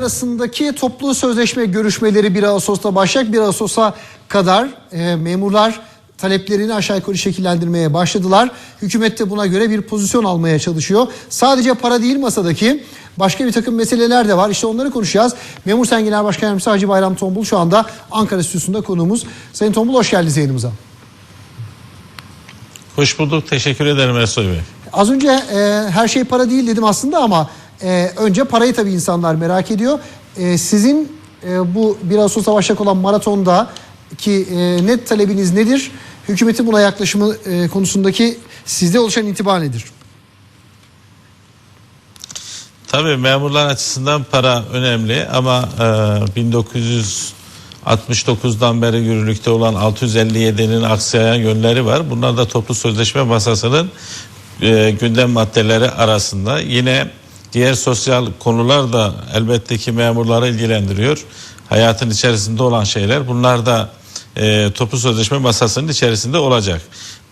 arasındaki toplu sözleşme görüşmeleri 1 Ağustos'ta başlayacak. 1 Ağustos'a kadar e, memurlar taleplerini aşağı yukarı şekillendirmeye başladılar. Hükümet de buna göre bir pozisyon almaya çalışıyor. Sadece para değil masadaki başka bir takım meseleler de var. İşte onları konuşacağız. Memur Sen Genel Başkan Yardımcısı Hacı Bayram Tombul şu anda Ankara Stüdyosu'nda konuğumuz. Sayın Tombul hoş geldiniz yayınımıza. Hoş bulduk. Teşekkür ederim Ersoy Bey. Az önce e, her şey para değil dedim aslında ama e, önce parayı tabii insanlar merak ediyor. E, sizin e, bu 1 Ağustos'ta başlayacak olan maratonda ki e, net talebiniz nedir? Hükümetin buna yaklaşımı e, konusundaki sizde oluşan intiba nedir? Tabii memurlar açısından para önemli ama e, 1969'dan beri yürürlükte olan 657'nin aksayan yönleri var. Bunlar da toplu sözleşme masasının e, gündem maddeleri arasında. Yine diğer sosyal konular da elbette ki memurları ilgilendiriyor. Hayatın içerisinde olan şeyler. Bunlar da e, toplu sözleşme masasının içerisinde olacak.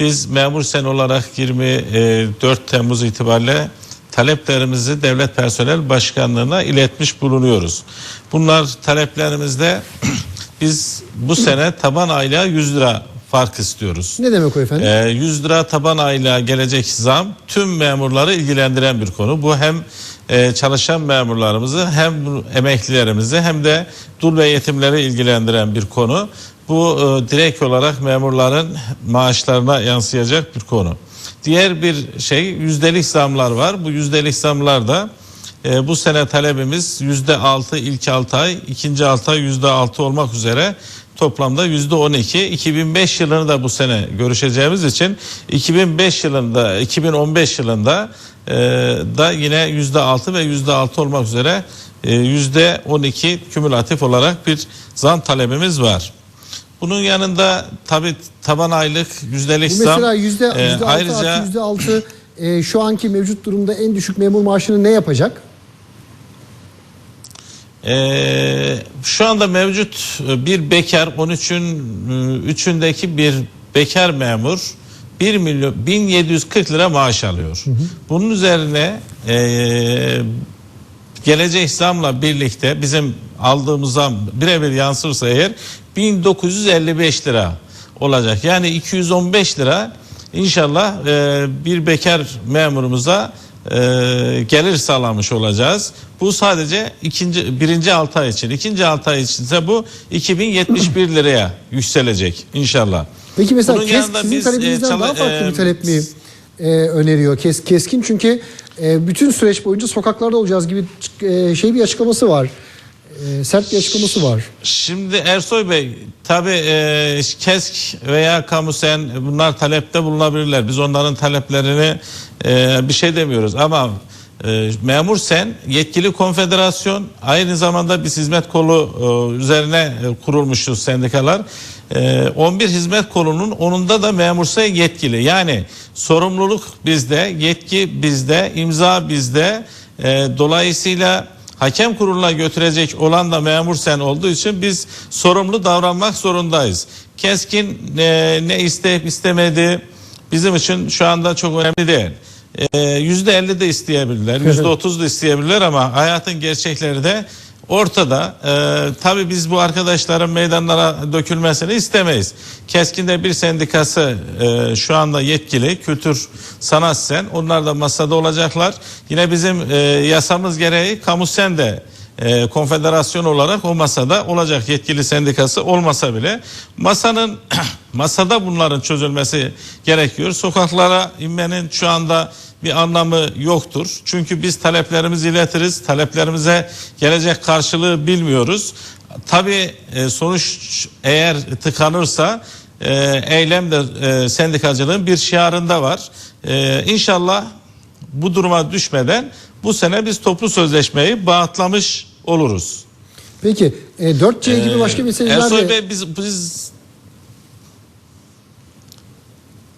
Biz memur sen olarak 24 Temmuz itibariyle taleplerimizi Devlet Personel Başkanlığı'na iletmiş bulunuyoruz. Bunlar taleplerimizde biz bu sene taban aylığa 100 lira fark istiyoruz. Ne demek o efendim? Ee, 100 lira taban aylığa gelecek zam tüm memurları ilgilendiren bir konu. Bu hem e, çalışan memurlarımızı hem emeklilerimizi hem de dul ve yetimleri ilgilendiren bir konu. Bu e, direkt olarak memurların maaşlarına yansıyacak bir konu. Diğer bir şey yüzdelik zamlar var. Bu yüzdelik zamlar da e, bu sene talebimiz yüzde altı ilk 6 ay, ikinci 6 ay yüzde altı olmak üzere toplamda yüzde 12. 2005 yılını da bu sene görüşeceğimiz için 2005 yılında, 2015 yılında e, da yine yüzde altı ve yüzde altı olmak üzere e, yüzde 12 kümülatif olarak bir zam talebimiz var. Bunun yanında tabi taban aylık yüzdelik Bu zam mesela yüzde, e, ayrıca artı yüzde altı e, şu anki mevcut durumda en düşük memur maaşını ne yapacak? Ee, şu anda mevcut bir bekar 13'ün 3'ündeki bir bekar memur 1 milyon 1740 lira maaş alıyor. Bunun üzerine ee, gelecek zamla birlikte bizim aldığımız zam birebir yansırsa eğer 1955 lira olacak. Yani 215 lira inşallah ee, bir bekar memurumuza e, gelir sağlamış olacağız. Bu sadece ikinci birinci 6 ay için. İkinci 6 ay için ise bu 2071 liraya yükselecek inşallah. Peki mesela Bunun kes, yanında sizin biz, talebinizden e, çala- daha farklı e, bir talep mi e, öneriyor? Kes, keskin çünkü e, bütün süreç boyunca sokaklarda olacağız gibi e, şey bir açıklaması var. E, sert bir açıklaması var. Şimdi Ersoy Bey tabi e, KESK veya Kamusen bunlar talepte bulunabilirler. Biz onların taleplerini e, bir şey demiyoruz ama e, memur sen yetkili konfederasyon aynı zamanda biz hizmet kolu üzerine kurulmuşuz sendikalar. E, 11 hizmet kolunun onunda da memur sen yetkili. Yani sorumluluk bizde, yetki bizde, imza bizde. Dolayısıyla hakem kuruluna götürecek olan da memur sen olduğu için biz sorumlu davranmak zorundayız. Keskin e, ne isteyip istemediği bizim için şu anda çok önemli değil. E, Yüzde elli de isteyebilirler, yüzde otuz da isteyebilirler ama hayatın gerçekleri de ortada. E, tabii biz bu arkadaşların meydanlara dökülmesini istemeyiz. Keskin'de bir sendikası e, şu anda yetkili, kültür sanat sen. Onlar da masada olacaklar. Yine bizim e, yasamız gereği kamu sen de e, konfederasyon olarak o masada olacak yetkili sendikası olmasa bile masanın masada bunların çözülmesi gerekiyor. Sokaklara inmenin şu anda bir anlamı yoktur. Çünkü biz taleplerimizi iletiriz. Taleplerimize gelecek karşılığı bilmiyoruz. Tabii e, sonuç eğer tıkanırsa e, eylem de e, sendikacılığın bir şiarında var. İnşallah bu duruma düşmeden bu sene biz toplu sözleşmeyi bağıtlamış oluruz. Peki e, 4C gibi başka meseleler Ersoy de Bey biz, biz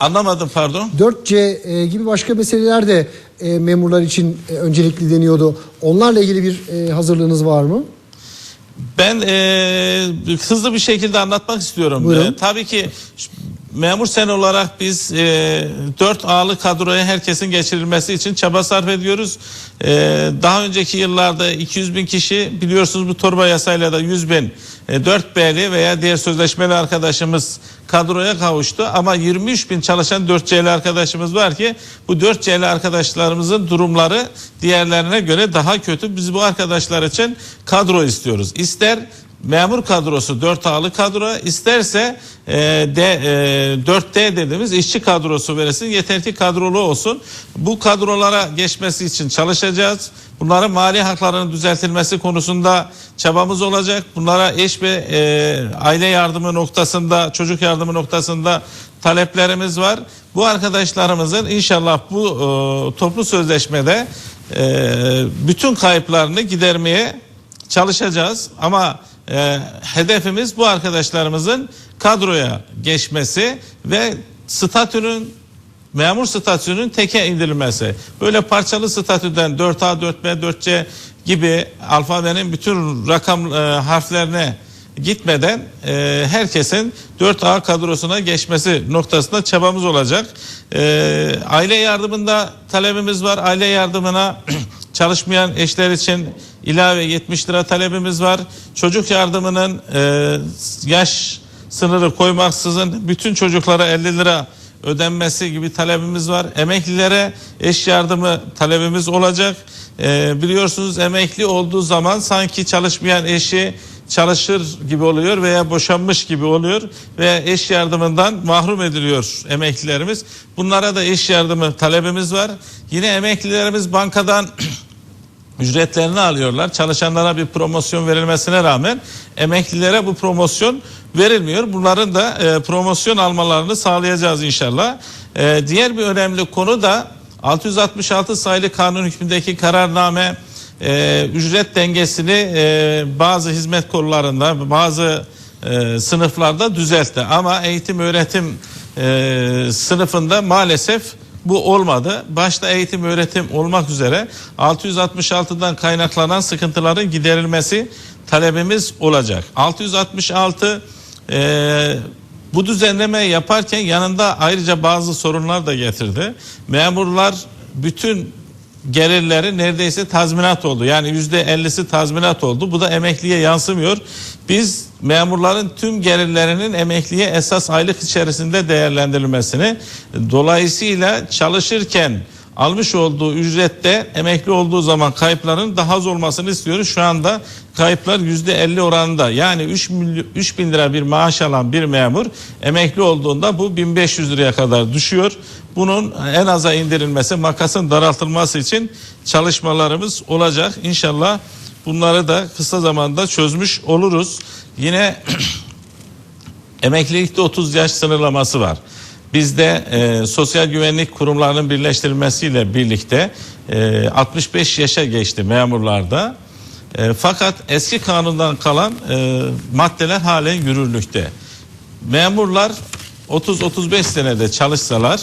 anlamadım pardon. 4C e, gibi başka meseleler de e, memurlar için e, öncelikli deniyordu. Onlarla ilgili bir e, hazırlığınız var mı? Ben e, hızlı bir şekilde anlatmak istiyorum. Buyurun. E, tabii ki memur sen olarak biz e, 4 A'lı kadroya herkesin geçirilmesi için çaba sarf ediyoruz. E, daha önceki yıllarda 200 bin kişi biliyorsunuz bu torba yasayla da 100 bin e, 4 B'li veya diğer sözleşmeli arkadaşımız kadroya kavuştu. Ama 23 bin çalışan 4 C'li arkadaşımız var ki bu 4 C'li arkadaşlarımızın durumları diğerlerine göre daha kötü. Biz bu arkadaşlar için kadro istiyoruz. İster memur kadrosu 4 A'lı kadro isterse e, D, e, 4D dediğimiz işçi kadrosu verilsin yeter ki kadrolu olsun. Bu kadrolara geçmesi için çalışacağız. Bunların mali haklarının düzeltilmesi konusunda çabamız olacak. Bunlara eş ve e, aile yardımı noktasında çocuk yardımı noktasında taleplerimiz var. Bu arkadaşlarımızın inşallah bu e, toplu sözleşmede e, bütün kayıplarını gidermeye çalışacağız ama e, hedefimiz bu arkadaşlarımızın kadroya geçmesi ve statünün memur statüsünün teke indirilmesi. Böyle parçalı statüden 4A, 4B, 4C gibi alfabenin bütün rakam e, harflerine gitmeden e, herkesin 4A kadrosuna geçmesi noktasında çabamız olacak. E, aile yardımında talebimiz var. Aile yardımına çalışmayan eşler için ilave 70 lira talebimiz var. Çocuk yardımının e, yaş sınırı koymaksızın bütün çocuklara 50 lira ödenmesi gibi talebimiz var. Emeklilere eş yardımı talebimiz olacak. Ee, biliyorsunuz emekli olduğu zaman sanki çalışmayan eşi çalışır gibi oluyor veya boşanmış gibi oluyor ve eş yardımından mahrum ediliyor emeklilerimiz. Bunlara da eş yardımı talebimiz var. Yine emeklilerimiz bankadan ücretlerini alıyorlar. Çalışanlara bir promosyon verilmesine rağmen emeklilere bu promosyon verilmiyor. Bunların da e, promosyon almalarını sağlayacağız inşallah. E, diğer bir önemli konu da 666 sayılı kanun hükmündeki kararname e, ücret dengesini e, bazı hizmet kollarında bazı e, sınıflarda düzeltti. Ama eğitim öğretim e, sınıfında maalesef bu olmadı. Başta eğitim öğretim olmak üzere 666'dan kaynaklanan sıkıntıların giderilmesi talebimiz olacak. 666 e, bu düzenleme yaparken yanında ayrıca bazı sorunlar da getirdi. Memurlar bütün gelirleri neredeyse tazminat oldu. Yani yüzde ellisi tazminat oldu. Bu da emekliye yansımıyor. Biz memurların tüm gelirlerinin emekliye esas aylık içerisinde değerlendirilmesini dolayısıyla çalışırken almış olduğu ücrette emekli olduğu zaman kayıpların daha az olmasını istiyoruz. Şu anda kayıplar yüzde 50 oranında yani 3, milyon, 3 bin lira bir maaş alan bir memur emekli olduğunda bu 1500 liraya kadar düşüyor. Bunun en aza indirilmesi makasın daraltılması için çalışmalarımız olacak. İnşallah bunları da kısa zamanda çözmüş oluruz. Yine emeklilikte 30 yaş sınırlaması var. Bizde e, sosyal güvenlik kurumlarının birleştirilmesiyle birlikte e, 65 yaşa geçti memurlarda. E, fakat eski kanundan kalan e, maddeler halen yürürlükte. Memurlar 30-35 senede çalışsalar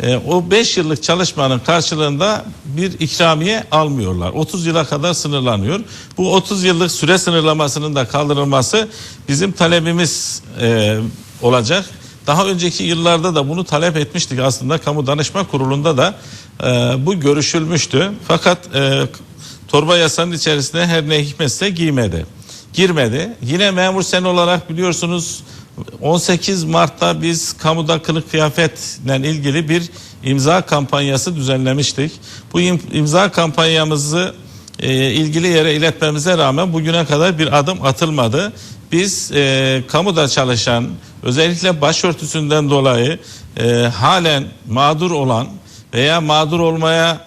e, o 5 yıllık çalışmanın karşılığında bir ikramiye almıyorlar. 30 yıla kadar sınırlanıyor. Bu 30 yıllık süre sınırlamasının da kaldırılması bizim talebimiz e, olacak. Daha önceki yıllarda da bunu talep etmiştik aslında kamu danışma kurulunda da e, bu görüşülmüştü. Fakat e, torba yasanın içerisine her ne hikmetse giymedi. Girmedi. Yine memur sen olarak biliyorsunuz 18 Mart'ta biz kamuda kılık kıyafetle ilgili bir imza kampanyası düzenlemiştik. Bu im- imza kampanyamızı e, ilgili yere iletmemize rağmen bugüne kadar bir adım atılmadı. Biz e, kamuda çalışan özellikle başörtüsünden dolayı e, halen mağdur olan veya mağdur olmaya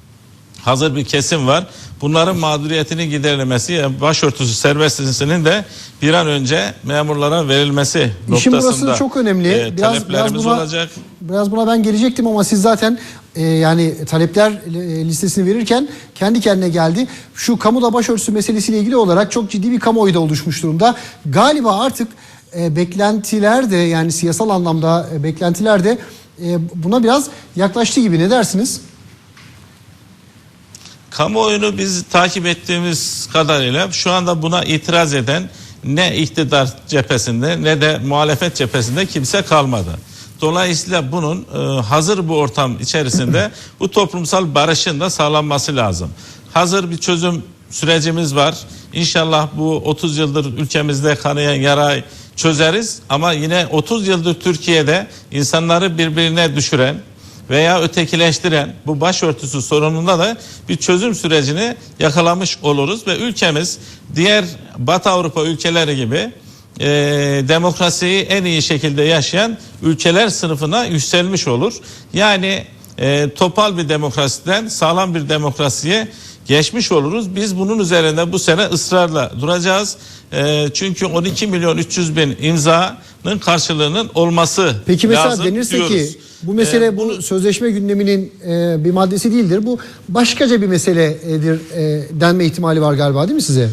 hazır bir kesim var. Bunların mağduriyetini giderilmesi, yani başörtüsü serbestisinin de bir an önce memurlara verilmesi İşin noktasında burası çok önemli. e, biraz, biraz buna, olacak. biraz buna ben gelecektim ama siz zaten e, yani talepler e, listesini verirken kendi kendine geldi. Şu kamuda başörtüsü meselesiyle ilgili olarak çok ciddi bir kamuoyu da oluşmuş durumda. Galiba artık e, beklentiler de yani siyasal anlamda e, beklentiler de e, buna biraz yaklaştı gibi ne dersiniz? Kamuoyunu biz takip ettiğimiz kadarıyla şu anda buna itiraz eden ne iktidar cephesinde ne de muhalefet cephesinde kimse kalmadı. Dolayısıyla bunun e, hazır bu ortam içerisinde bu toplumsal barışın da sağlanması lazım. Hazır bir çözüm sürecimiz var. İnşallah bu 30 yıldır ülkemizde kanayan yarayı çözeriz ama yine 30 yıldır Türkiye'de insanları birbirine düşüren veya ötekileştiren bu başörtüsü sorununda da bir çözüm sürecini yakalamış oluruz ve ülkemiz diğer Batı Avrupa ülkeleri gibi e, demokrasiyi en iyi şekilde yaşayan ülkeler sınıfına yükselmiş olur. Yani e, topal bir demokrasiden sağlam bir demokrasiye geçmiş oluruz. Biz bunun üzerinde bu sene ısrarla duracağız. E, çünkü 12 milyon 300 bin imzanın karşılığının olması Peki mesela lazım denirse diyoruz. ki bu mesele E, bu sözleşme gündeminin e, bir maddesi değildir. Bu başkaca bir meseledir e, denme ihtimali var galiba değil mi size?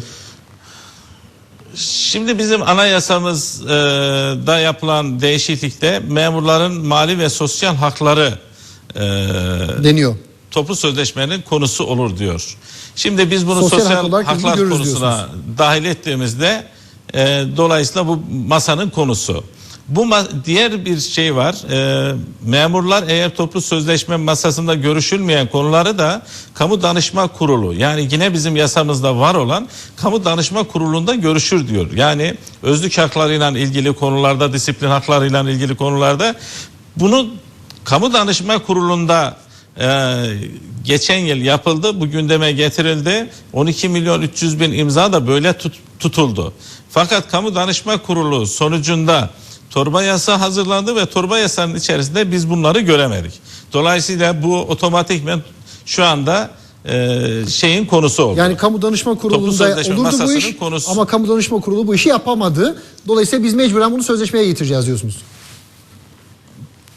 Şimdi bizim anayasamızda yapılan değişiklikte memurların mali ve sosyal hakları e, Deniyor. Toplu sözleşmenin konusu olur diyor. Şimdi biz bunu Sosyal sosyal, haklar görürüz konusuna dahil ettiğimizde e, dolayısıyla bu masanın konusu. Bu diğer bir şey var. E, memurlar eğer toplu sözleşme masasında görüşülmeyen konuları da kamu danışma kurulu yani yine bizim yasamızda var olan kamu danışma kurulunda görüşür diyor. Yani özlük haklarıyla ilgili konularda, disiplin haklarıyla ilgili konularda bunu kamu danışma kurulunda ee, geçen yıl yapıldı. Bu gündeme getirildi. 12 milyon 300 bin imza da böyle tut- tutuldu. Fakat kamu danışma kurulu sonucunda torba yasa hazırlandı ve torba yasanın içerisinde biz bunları göremedik. Dolayısıyla bu otomatikmen şu anda e, şeyin konusu oldu. Yani kamu danışma kurulunda olurdu bu iş konusu. ama kamu danışma kurulu bu işi yapamadı. Dolayısıyla biz mecburen bunu sözleşmeye getireceğiz diyorsunuz.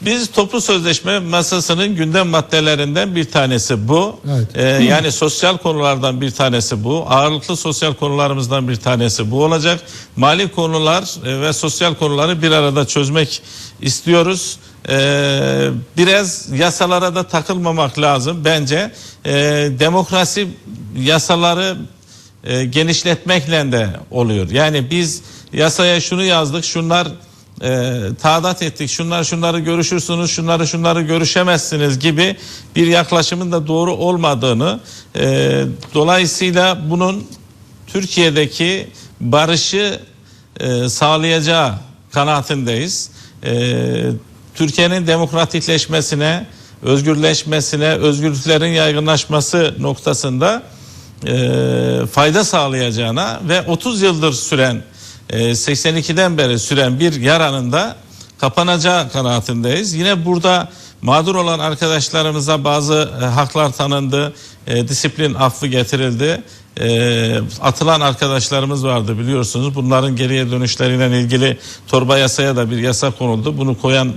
Biz toplu sözleşme masasının gündem maddelerinden bir tanesi bu. Evet. Ee, yani sosyal konulardan bir tanesi bu. Ağırlıklı sosyal konularımızdan bir tanesi bu olacak. Mali konular e, ve sosyal konuları bir arada çözmek istiyoruz. Ee, biraz yasalara da takılmamak lazım bence. Ee, demokrasi yasaları e, genişletmekle de oluyor. Yani biz yasaya şunu yazdık, şunlar e, taadat ettik, şunlar şunları görüşürsünüz, şunları şunları görüşemezsiniz gibi bir yaklaşımın da doğru olmadığını, e, dolayısıyla bunun Türkiye'deki barışı e, sağlayacağı kanaatindeyiz. E, Türkiye'nin demokratikleşmesine, özgürleşmesine, özgürlüklerin yaygınlaşması noktasında e, fayda sağlayacağına ve 30 yıldır süren 82'den beri süren bir yaranın da kapanacağı kanaatindeyiz. Yine burada mağdur olan arkadaşlarımıza bazı e, haklar tanındı, e, disiplin affı getirildi. E, atılan arkadaşlarımız vardı biliyorsunuz. Bunların geriye dönüşleriyle ilgili torba yasaya da bir yasa konuldu. Bunu koyan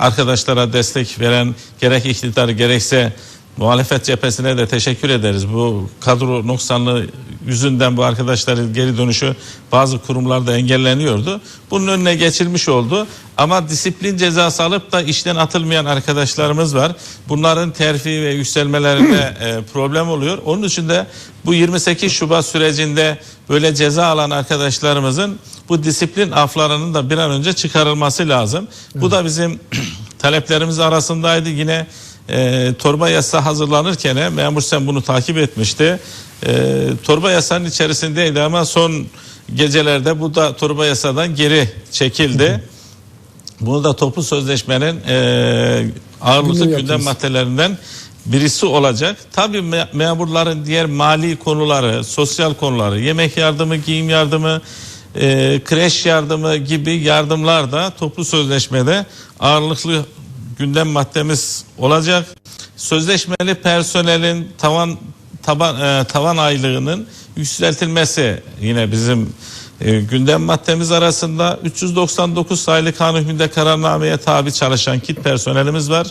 arkadaşlara destek veren gerek iktidar gerekse Muhalefet cephesine de teşekkür ederiz. Bu kadro noksanlığı yüzünden bu arkadaşların geri dönüşü bazı kurumlarda engelleniyordu. Bunun önüne geçilmiş oldu. Ama disiplin cezası alıp da işten atılmayan arkadaşlarımız var. Bunların terfi ve yükselmelerinde e, problem oluyor. Onun için de bu 28 Şubat sürecinde böyle ceza alan arkadaşlarımızın bu disiplin aflarının da bir an önce çıkarılması lazım. Bu da bizim taleplerimiz arasındaydı. Yine e, torba yasa hazırlanırken memur sen bunu takip etmişti. E, torba yasanın içerisindeydi ama son gecelerde bu da torba yasadan geri çekildi. Bunu da toplu sözleşmenin e, ağırlıklı Gündem gündem yaptınız. maddelerinden birisi olacak. Tabii me- memurların diğer mali konuları, sosyal konuları, yemek yardımı, giyim yardımı, e, kreş yardımı gibi yardımlar da toplu sözleşmede ağırlıklı gündem maddemiz olacak. Sözleşmeli personelin tavan taban e, tavan aylığının yükseltilmesi yine bizim e, gündem maddemiz arasında 399 sayılı kanun kararnameye tabi çalışan kit personelimiz var.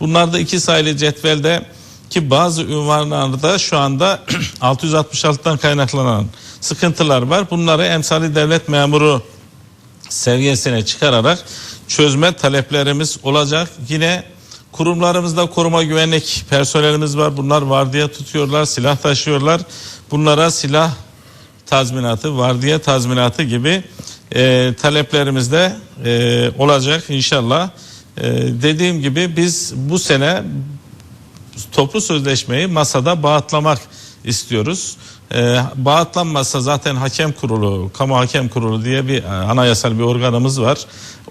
Bunlarda iki sayılı cetvelde ki bazı ünvanlarda şu anda 666'dan kaynaklanan sıkıntılar var. Bunları emsali devlet memuru seviyesine çıkararak çözme taleplerimiz olacak. Yine kurumlarımızda koruma güvenlik personelimiz var. Bunlar vardiya tutuyorlar, silah taşıyorlar. Bunlara silah tazminatı, vardiya tazminatı gibi e, taleplerimiz de e, olacak inşallah. E, dediğim gibi biz bu sene toplu sözleşmeyi masada bağıtlamak istiyoruz. Ee, bağıtlanmazsa zaten hakem kurulu, kamu hakem kurulu diye bir e, anayasal bir organımız var.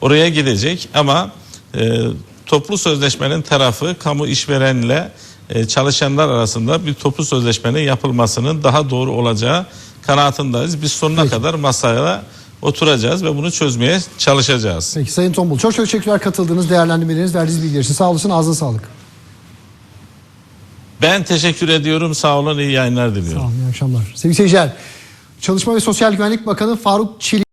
Oraya gidecek ama e, toplu sözleşmenin tarafı kamu işverenle e, çalışanlar arasında bir toplu sözleşmenin yapılmasının daha doğru olacağı kanaatindeyiz. Biz sonuna kadar masaya oturacağız ve bunu çözmeye çalışacağız. Peki Sayın Tombul çok çok teşekkürler katıldığınız değerlendirmeleriniz, verdiğiniz bilgiler için. Sağ olasın, ağzına sağlık. Ben teşekkür ediyorum. Sağ olun. iyi yayınlar diliyorum. Sağ olun, iyi akşamlar. Sevgili seyirciler, Çalışma ve Sosyal Güvenlik Bakanı Faruk Çelik